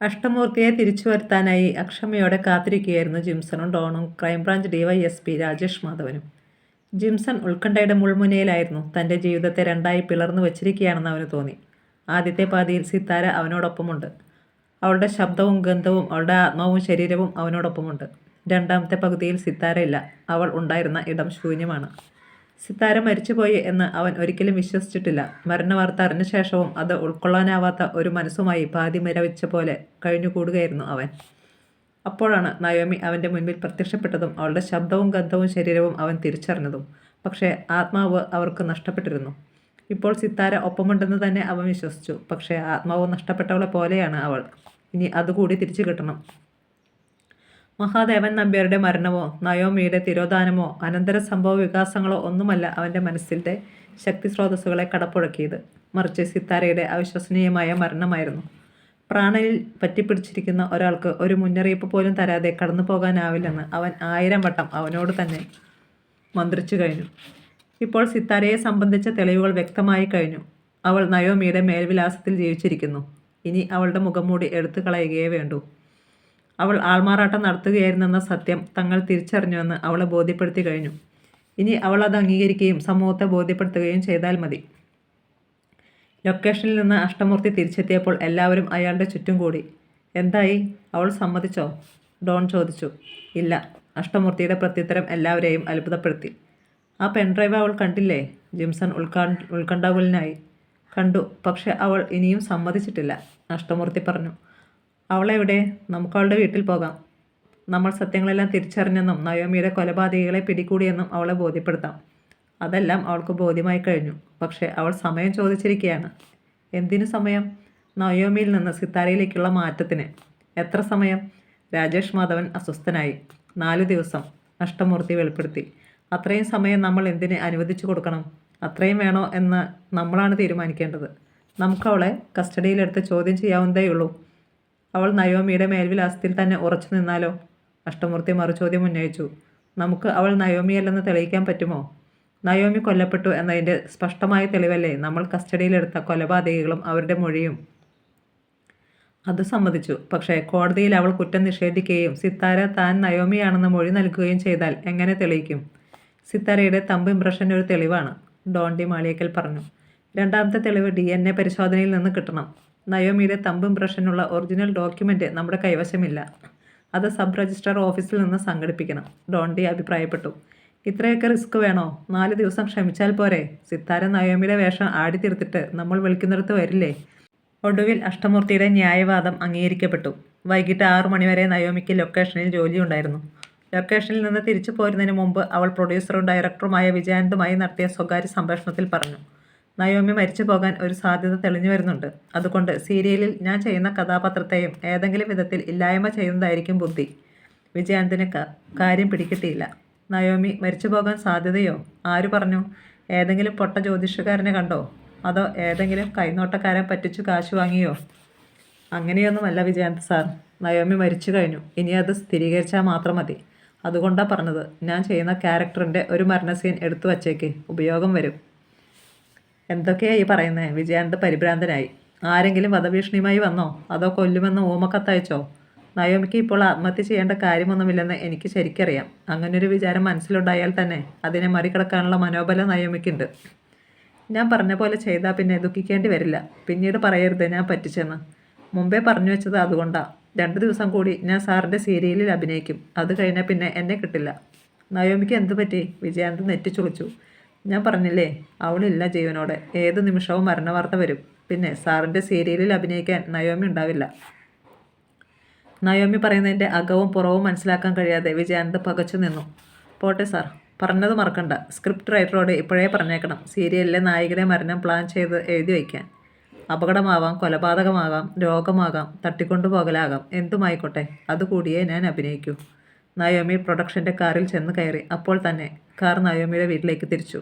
അഷ്ടമൂർത്തിയെ തിരിച്ചു വരുത്താനായി അക്ഷമയോടെ കാത്തിരിക്കുകയായിരുന്നു ജിംസണും ഡോണും ക്രൈംബ്രാഞ്ച് ഡിവൈഎസ്പി രാജേഷ് മാധവനും. ജിംസൺ ഉത്കണ്ഠയുടെ മുൾമുനയിലായിരുന്നു തന്റെ ജീവിതത്തെ രണ്ടായി പിളർന്നു വച്ചിരിക്കുകയാണെന്ന് അവന് തോന്നി. ആദ്യത്തെ പാതിയിൽ സിത്താര അവനോടൊപ്പമുണ്ട്. അവളുടെ ശബ്ദവും ഗന്ധവും അവളുടെ ആത്മാവും ശരീരവും അവനോടൊപ്പമുണ്ട്. രണ്ടാമത്തെ പകുതിയിൽ സിത്താരയില്ല അവൾ ഉണ്ടായിരുന്ന ഇടം ശൂന്യമാണ്. സിത്താര മരിച്ചുപോയി എന്ന് അവൻ ഒരിക്കലും വിശ്വസിച്ചിട്ടില്ല. മരണ വാർത്ത അറിഞ്ഞ ശേഷവും അത് ഉൾക്കൊള്ളാനാവാത്ത ഒരു മനസ്സുമായി പാതി മരവിച്ച പോലെ കഴിഞ്ഞുകൂടുകയായിരുന്നു അവൻ. അപ്പോഴാണ് നയോമി അവന്റെ മുൻപിൽ പ്രത്യക്ഷപ്പെട്ടതും അവളുടെ ശബ്ദവും ഗന്ധവും ശരീരവും അവൻ തിരിച്ചറിഞ്ഞതും. പക്ഷേ ആത്മാവ് അവർക്ക് നഷ്ടപ്പെട്ടിരുന്നു. ഇപ്പോൾ സിത്താര ഒപ്പമുണ്ടെന്ന് തന്നെ അവൻ വിശ്വസിച്ചു. പക്ഷേ ആത്മാവ് നഷ്ടപ്പെട്ടവളെ പോലെയാണ് അവൾ. ഇനി അതുകൂടി തിരിച്ചു കിട്ടണം. മഹാദേവൻ നമ്പ്യാരുടെ മരണമോ നയോമിയുടെ തിരോധാനമോ അനന്തര സംഭവ വികാസങ്ങളോ ഒന്നുമല്ല അവന്റെ മനസ്സിന്റെ ശക്തി സ്രോതസ്സുകളെ കടപ്പുഴക്കിയത്. മറിച്ച് സിത്താരയുടെ അവിശ്വസനീയമായ മരണമായിരുന്നു. പ്രാണനിൽ പറ്റിപ്പിടിച്ചിരിക്കുന്ന ഒരാൾക്ക് ഒരു മുന്നറിയിപ്പ് പോലും തരാതെ കടന്നു പോകാനാവില്ലെന്ന് അവൻ ആയിരം വട്ടം അവനോട് തന്നെ മന്ത്രിച്ചു കഴിഞ്ഞു. ഇപ്പോൾ സിത്താരയെ സംബന്ധിച്ച തെളിവുകൾ വ്യക്തമായി കഴിഞ്ഞു. അവൾ നയോമിയുടെ മേൽവിലാസത്തിൽ ജീവിച്ചിരിക്കുന്നു. ഇനി അവളുടെ മുഖംമൂടി എടുത്തു കളയുകയേ വേണ്ടൂ. അവൾ ആൾമാറാട്ടം നടത്തുകയായിരുന്നെന്ന സത്യം തങ്ങൾ തിരിച്ചറിഞ്ഞുവെന്ന് അവളെ ബോധ്യപ്പെടുത്തി കഴിഞ്ഞു. ഇനി അവൾ അത് അംഗീകരിക്കുകയും സമൂഹത്തെ ബോധ്യപ്പെടുത്തുകയും ചെയ്താൽ മതി. ലൊക്കേഷനിൽ നിന്ന് അഷ്ടമൂർത്തി തിരിച്ചെത്തിയപ്പോൾ എല്ലാവരും അയാളുടെ ചുറ്റും കൂടി. എന്തായി? അവൾ സമ്മതിച്ചോ? ഡോൺ ചോദിച്ചു. ഇല്ല. അഷ്ടമൂർത്തിയുടെ പ്രത്യുത്തരം എല്ലാവരെയും അത്ഭുതപ്പെടുത്തി. ആ പെൺഡ്രൈവ് അവൾ കണ്ടില്ലേ? ജിംസൺ ഉൾക്കാ ഉത്കണ്ഠാകുലനായി. കണ്ടു. പക്ഷെ അവൾ ഇനിയും സമ്മതിച്ചിട്ടില്ല. അഷ്ടമൂർത്തി പറഞ്ഞു. അവളെവിടെ നമുക്ക് അവളുടെ വീട്ടിൽ പോകാം. നമ്മൾ സത്യങ്ങളെല്ലാം തിരിച്ചറിഞ്ഞെന്നും നയോമിയുടെ കൊലപാതകികളെ പിടികൂടിയെന്നും അവളെ ബോധ്യപ്പെടുത്താം. അതെല്ലാം അവൾക്ക് ബോധ്യമായി കഴിഞ്ഞു. പക്ഷേ അവൾ സമയം ചോദിച്ചിരിക്കുകയാണ് എന്തിനു സമയം? നയോമിയിൽ നിന്ന് സിത്താരയിലേക്കുള്ള മാറ്റത്തിന്. എത്ര സമയം? രാജേഷ് മാധവൻ അസ്വസ്ഥനായി. നാല് ദിവസം. നഷ്ടമൂർത്തി വെളിപ്പെടുത്തി. അത്രയും സമയം നമ്മൾ എന്തിനെ അനുവദിച്ചു കൊടുക്കണം? അത്രയും വേണോ എന്ന് നമ്മളാണ് തീരുമാനിക്കേണ്ടത്. നമുക്കവളെ കസ്റ്റഡിയിലെടുത്ത് ചോദ്യം ചെയ്യാവുന്നതേ ഉള്ളൂ അവൾ നയോമിയുടെ മേൽവിലാസത്തിൽ തന്നെ ഉറച്ചു നിന്നാലോ? അഷ്ടമൂർത്തി മറുചോദ്യം ഉന്നയിച്ചു. നമുക്ക് അവൾ നയോമിയല്ലെന്ന് തെളിയിക്കാൻ പറ്റുമോ? നയോമി കൊല്ലപ്പെട്ടു എന്നതിന്റെ സ്പഷ്ടമായ തെളിവല്ലേ നമ്മൾ കസ്റ്റഡിയിലെടുത്ത കൊലപാതകികളും അവരുടെ മൊഴിയും? അത് സമ്മതിച്ചു. പക്ഷേ കോടതിയിൽ അവൾ കുറ്റം നിഷേധിക്കുകയും സിത്താര താൻ നയോമിയാണെന്ന് മൊഴി നൽകുകയും ചെയ്താൽ എങ്ങനെ തെളിയിക്കും? സിത്താരയുടെ തമ്പ് ഇംപ്രഷൻ ഒരു തെളിവാണ് ഡോണ്ടി മാളിയക്കൽ പറഞ്ഞു. രണ്ടാമത്തെ തെളിവ് ഡി എൻ എ പരിശോധനയിൽ നിന്ന് കിട്ടണം. നയോമിയുടെ തമ്പ് ഇംപ്രഷനുള്ള ഒറിജിനൽ ഡോക്യുമെന്റ് നമ്മുടെ കൈവശമില്ല. അത് സബ് രജിസ്ട്രാർ ഓഫീസിൽ നിന്ന് സംഘടിപ്പിക്കണം. ഡോണ്ടി അഭിപ്രായപ്പെട്ടു. ഇത്രയൊക്കെ റിസ്ക് വേണോ? നാല് ദിവസം ക്ഷമിച്ചാൽ പോരെ. സിത്താര നയോമിയുടെ വേഷം ആടിത്തീർത്തിട്ട് നമ്മൾ വിളിക്കുന്നിടത്ത് വരില്ലേ? ഒടുവിൽ അഷ്ടമൂർത്തിയുടെ ന്യായവാദം അംഗീകരിക്കപ്പെട്ടു. വൈകിട്ട് ആറു മണിവരെ നയോമിക്ക് ലൊക്കേഷനിൽ ജോലിയുണ്ടായിരുന്നു. ലൊക്കേഷനിൽ നിന്ന് തിരിച്ചു പോരുന്നതിന് മുമ്പ് അവൾ പ്രൊഡ്യൂസറും ഡയറക്ടറുമായ വിജയാനന്ദുമായി നടത്തിയ സ്വകാര്യ സംഭാഷണത്തിൽ പറഞ്ഞു. നയോമി മരിച്ചു പോകാൻ ഒരു സാധ്യത തെളിഞ്ഞു വരുന്നുണ്ട്. അതുകൊണ്ട് സീരിയലിൽ ഞാൻ ചെയ്യുന്ന കഥാപാത്രത്തെയും ഏതെങ്കിലും വിധത്തിൽ ഇല്ലായ്മ ചെയ്യുന്നതായിരിക്കും ബുദ്ധി. വിജയാനന്ദിന് കാര്യം പിടികിട്ടിയില്ല. നയോമി മരിച്ചു പോകാൻ സാധ്യതയോ? ആര് പറഞ്ഞു? ഏതെങ്കിലും പൊട്ട ജ്യോതിഷക്കാരനെ കണ്ടോ? അതോ ഏതെങ്കിലും കൈനോട്ടക്കാരൻ പറ്റിച്ചു കാശ് വാങ്ങിയോ? അങ്ങനെയൊന്നുമല്ല വിജയാനന്ദ സാർ. നയോമി മരിച്ചു കഴിഞ്ഞു. ഇനി അത് സ്ഥിരീകരിച്ചാൽ മാത്രം മതി. അതുകൊണ്ടാണ് പറഞ്ഞത്. ഞാൻ ചെയ്യുന്ന ക്യാരക്ടറിന്റെ ഒരു മരണസീൻ എടുത്തു വച്ചേക്ക്. ഉപയോഗം വരും. എന്തൊക്കെയായി പറയുന്നത് വിജയാനന്ദ് പരിഭ്രാന്തനായി. ആരെങ്കിലും വധഭീഷണിയുമായി വന്നോ? അതോ കൊല്ലുമെന്ന് ഓമക്കത്തയച്ചോ? നയോമിക്ക് ഇപ്പോൾ ആത്മഹത്യ ചെയ്യേണ്ട കാര്യമൊന്നുമില്ലെന്ന് എനിക്ക് ശരിക്കറിയാം. അങ്ങനൊരു വിചാരം മനസ്സിലുണ്ടായാൽ തന്നെ അതിനെ മറികടക്കാനുള്ള മനോബലം നയോമിക്കുണ്ട്. ഞാൻ പറഞ്ഞ പോലെ ചെയ്താൽ പിന്നെ ദുഃഖിക്കേണ്ടി വരില്ല. പിന്നീട് പറയരുത് ഞാൻ പറ്റിച്ചെന്ന്. മുമ്പേ പറഞ്ഞു വെച്ചത് അതുകൊണ്ടാണ് രണ്ട് ദിവസം കൂടി ഞാൻ സാറിന്റെ സീരിയലിൽ അഭിനയിക്കും. അത് കഴിഞ്ഞാൽ പിന്നെ എന്നെ കിട്ടില്ല. നയോമിക്ക് എന്ത് പറ്റി? വിജയാനന്ദ് നെറ്റിച്ചുളിച്ചു. ഞാൻ പറഞ്ഞില്ലേ അവളില്ല ജീവനോടെ. ഏത് നിമിഷവും മരണവാർത്ത വരും. പിന്നെ സാറിന്റെ സീരിയലിൽ അഭിനയിക്കാൻ നയോമി ഉണ്ടാവില്ല. നയോമി പറയുന്നതിന്റെ അകവും പുറവും മനസ്സിലാക്കാൻ കഴിയാതെ വിജയാനന്ദ് പകച്ചു നിന്നു. പോട്ടെ സാർ പറഞ്ഞത് മറക്കണ്ട. സ്ക്രിപ്റ്റ് റൈറ്ററോട് ഇപ്പോഴേ പറഞ്ഞേക്കണം. സീരിയലിലെ നായികയുടെ മരണം പ്ലാൻ ചെയ്ത് എഴുതി വയ്ക്കാൻ. അപകടമാവാം കൊലപാതകമാകാം രോഗമാകാം തട്ടിക്കൊണ്ടുപോകലാകാം എന്തുമായിക്കോട്ടെ. അതുകൂടിയേ ഞാൻ അഭിനയിക്കൂ. നയോമി പ്രൊഡക്ഷന്റെ കാറിൽ ചെന്ന് കയറി. അപ്പോൾ തന്നെ കാർ നയോമിയുടെ വീട്ടിലേക്ക് തിരിച്ചു.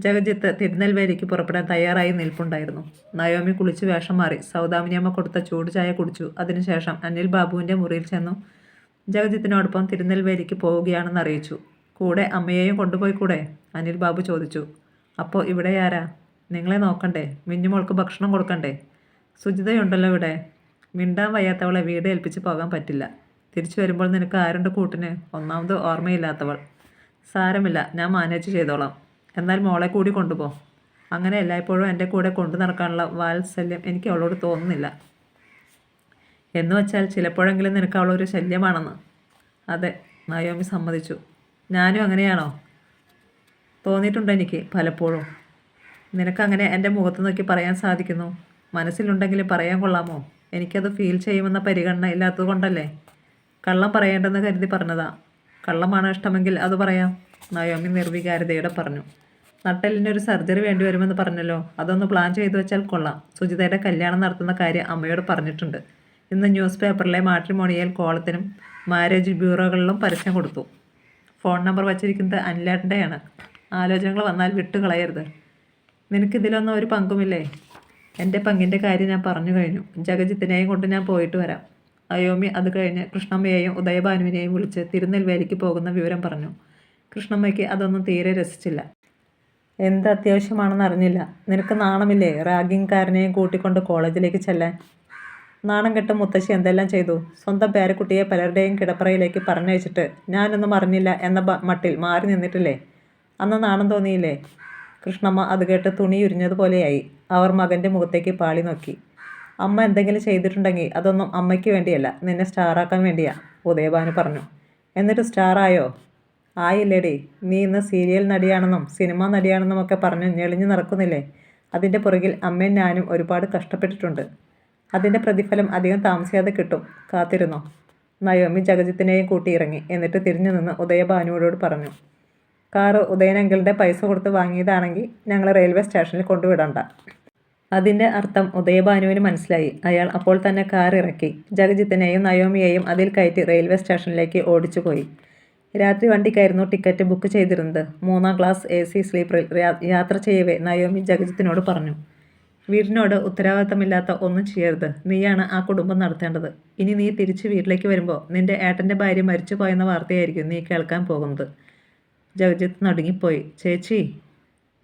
ജഗജിത്ത് തിരുനെൽവേലിക്ക് പുറപ്പെടാൻ തയ്യാറായി നിൽപ്പുണ്ടായിരുന്നു. നയോമി കുളിച്ച് വേഷം മാറി. സൗദാമിനിയമ്മ കൊടുത്ത ചൂട് ചായ കുടിച്ചു. അതിനുശേഷം അനിൽ ബാബുവിന്റെ മുറിയിൽ ചെന്നു ജഗജിത്തിനോടൊപ്പം തിരുനെൽവേലിക്ക് പോവുകയാണെന്ന് അറിയിച്ചു. കൂടെ അമ്മയെയും കൊണ്ടുപോയി കൂടെ? അനിൽ ബാബു ചോദിച്ചു. അപ്പോൾ ഇവിടെ ആരാ? നിങ്ങളെ നോക്കണ്ടേ? മിഞ്ഞുമോൾക്ക് ഭക്ഷണം കൊടുക്കണ്ടേ? സുജിതയുണ്ടല്ലോ ഇവിടെ. മിണ്ടാൻ വയ്യാത്തവളെ വീട് ഏൽപ്പിച്ച് പോകാൻ പറ്റില്ല. തിരിച്ചു വരുമ്പോൾ നിനക്ക് ആരുണ്ട് കൂട്ടിന്? ഒന്നാമത് ഓർമ്മയില്ലാത്തവൾ. സാരമില്ല ഞാൻ മാനേജ് ചെയ്തോളാം. എന്നാൽ മോളെ കൂടി കൊണ്ടുപോ. അങ്ങനെ എല്ലായ്പ്പോഴും എന്റെ കൂടെ കൊണ്ടു നടക്കാനുള്ള വാത്സല്യം എനിക്ക് അവളോട് തോന്നുന്നില്ല. എന്ന് വെച്ചാൽ ചിലപ്പോഴെങ്കിലും നിനക്ക് അവളൊരു ശല്യമാണെന്ന്. അതെ നയോമി സമ്മതിച്ചു. ഞാനും അങ്ങനെയാണോ? തോന്നിയിട്ടുണ്ട് എനിക്ക് പലപ്പോഴും? നിനക്കങ്ങനെ എന്റെ മുഖത്ത് നോക്കി പറയാൻ സാധിക്കുന്നു? മനസ്സിലുണ്ടെങ്കിൽ പറയാൻ കൊള്ളാമോ? എനിക്കത് ഫീൽ ചെയ്യുമെന്ന പരിഗണന ഇല്ലാത്തത് കൊണ്ടല്ലേ കള്ളം പറയേണ്ടെന്ന് കരുതി പറഞ്ഞതാ. കള്ളമാണ് ഇഷ്ടമെങ്കിൽ അത് പറയാം. നയോമി നിർവികാരതയോടെ പറഞ്ഞു. ഒരു സർജറി വേണ്ടി വരുമെന്ന് പറഞ്ഞല്ലോ. അതൊന്ന് പ്ലാൻ ചെയ്തു വെച്ചാൽ കൊള്ളാം. സുജിതയുടെ കല്യാണം നടത്തുന്ന കാര്യം അമ്മയോട് പറഞ്ഞിട്ടുണ്ട്. ഇന്ന് ന്യൂസ് പേപ്പറിലെ മാട്രിമോണിയൽ കോളത്തിനും മാരേജ് ബ്യൂറോകളിലും പരസ്യം കൊടുത്തു. ഫോൺ നമ്പർ വച്ചിരിക്കുന്നത് അനിലേട്ടന്റെയാണ് ആലോചനകൾ വന്നാൽ വിട്ടുകളയരുത് നിനക്കിതിലൊന്നും ഒരു പങ്കുമില്ലേ? എന്റെ പങ്കിന്റെ കാര്യം ഞാൻ പറഞ്ഞു കഴിഞ്ഞു. ജഗജിത്തിനെയും കൊണ്ട് ഞാൻ പോയിട്ട് വരാം. അയോമി അത് കഴിഞ്ഞ് കൃഷ്ണമ്മയെയും ഉദയഭാനുവിനെയും വിളിച്ച് തിരുനെൽവേലിക്ക് പോകുന്ന വിവരം പറഞ്ഞു. കൃഷ്ണമ്മയ്ക്ക് അതൊന്നും തീരെ രസിച്ചില്ല. എന്ത് അത്യാവശ്യമാണെന്ന് അറിഞ്ഞില്ല. നിനക്ക് നാണമില്ലേ റാഗിങ്കാരനെയും കൂട്ടിക്കൊണ്ട് കോളേജിലേക്ക് ചെല്ലാൻ? നാണം കെട്ട മുത്തശ്ശി എന്തെല്ലാം ചെയ്തു? സ്വന്തം പേരക്കുട്ടിയെ പലരുടെയും കിടപ്പറയിലേക്ക് പറഞ്ഞയച്ചിട്ട് ഞാനൊന്നും അറിഞ്ഞില്ല എന്ന മട്ടിൽ മാറി നിന്നിട്ടില്ലേ? അന്ന് നാണം തോന്നിയില്ലേ? കൃഷ്ണമ്മ അത് കേട്ട് തുണി ഉരിഞ്ഞതുപോലെയായി. അവർ മകന്റെ മുഖത്തേക്ക് പാളി നോക്കി. അമ്മ എന്തെങ്കിലും ചെയ്തിട്ടുണ്ടെങ്കിൽ അതൊന്നും അമ്മയ്ക്ക് വേണ്ടിയല്ല നിന്നെ സ്റ്റാറാക്കാൻ വേണ്ടിയാ ഉദയഭാനു പറഞ്ഞു. എന്നിട്ട് സ്റ്റാറായോ ആയില്ലേടി നീ ഇന്ന് സീരിയൽ നടിയാണെന്നും സിനിമ നടിയാണെന്നും ഒക്കെ പറഞ്ഞ് ഞെളിഞ്ഞു നടക്കുന്നില്ലേ? അതിന്റെ പുറകിൽ അമ്മയും ഞാനും ഒരുപാട് കഷ്ടപ്പെട്ടിട്ടുണ്ട്. അതിന്റെ പ്രതിഫലം അധികം താമസിയാതെ കിട്ടും കാത്തിരുന്നോ? നയോമി ജഗജിത്തിനെയും കൂട്ടി ഇറങ്ങി എന്നിട്ട് തിരിഞ്ഞു നിന്ന് ഉദയഭാനുവോട് പറഞ്ഞു. കാറ് ഉദയനങ്കിളുടെ പൈസ കൊടുത്ത് വാങ്ങിയതാണെങ്കിൽ ഞങ്ങൾ റെയിൽവേ സ്റ്റേഷനിൽ കൊണ്ടുവിടണ്ട. അതിന്റെ അർത്ഥം ഉദയഭാനുവിന് മനസ്സിലായി. അയാൾ അപ്പോൾ തന്നെ കാർ ഇറക്കി. ജഗജിത്തിനെയും നയോമിയെയും അതിൽ കയറ്റി റെയിൽവേ സ്റ്റേഷനിലേക്ക് ഓടിച്ചു പോയി രാത്രി വണ്ടിക്കായിരുന്നു ടിക്കറ്റ് ബുക്ക് ചെയ്തിരുന്നത്. മൂന്നാം ക്ലാസ് എ സി സ്ലീപ്പറിൽ യാത്ര ചെയ്യവേ നയോമി ജഗജിത്തിനോട് പറഞ്ഞു. വീടിനോട് ഉത്തരവാദിത്തമില്ലാത്ത ഒന്നും ചെയ്യരുത്. നീയാണ് ആ കുടുംബം നടത്തേണ്ടത്. ഇനി നീ തിരിച്ച് വീട്ടിലേക്ക് വരുമ്പോൾ നിന്റെ ഏട്ടന്റെ ഭാര്യ മരിച്ചു പോയെന്ന വാർത്തയായിരിക്കും നീ കേൾക്കാൻ പോകുന്നത്. ജഗജിത്ത് നടുങ്ങിപ്പോയി. ചേച്ചി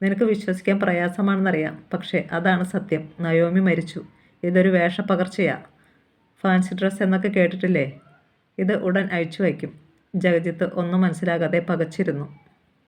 നിനക്ക് വിശ്വസിക്കാൻ പ്രയാസമാണെന്നറിയാം. പക്ഷേ അതാണ് സത്യം. നയോമി മരിച്ചു. ഇതൊരു വേഷപ്പകർച്ചയാ. ഫാൻസി ഡ്രസ് എന്നൊക്കെ കേട്ടിട്ടില്ലേ? ഇത് ഉടൻ അഴിച്ചു വയ്ക്കും ജഗജിത്ത് ഒന്നും മനസ്സിലാകാതെ പകച്ചിരുന്നു.